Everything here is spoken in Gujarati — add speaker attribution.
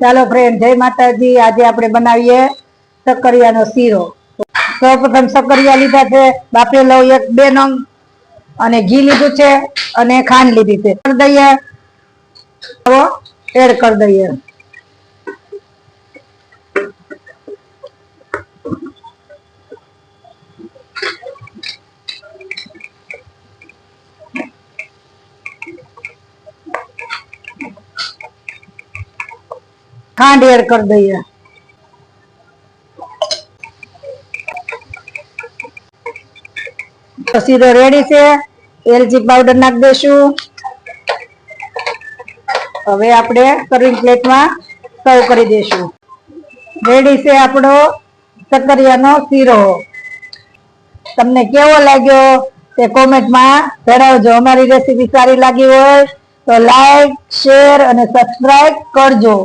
Speaker 1: ચાલો ફ્રેન્ડ જય માતાજી. આજે આપણે બનાવીએ સક્કરિયાનો શીરો. સૌ પ્રથમ સક્કરિયા લીધા છે. બાફેલો એક, બે નંગ અને ઘી લીધું છે અને ખાંડ લીધી છે. કરી દઈએ. એડ કરી દઈએ. ખાંડ એડ કરી દઈએ. તો સીધો રેડી છે. એલચી પાવડર નાખી દઈશું. હવે આપણે સર્વિંગ પ્લેટમાં સર્વ કરી દઈશું. રેડી છે આપણો સક્કરિયાનો શીરો. તમને કેવો લાગ્યો તે કોમેન્ટમાં જણાવજો. અમારી રેસીપી સારી લાગી હોય તો લાઈક શેર અને સબસ્ક્રાઈબ કરજો.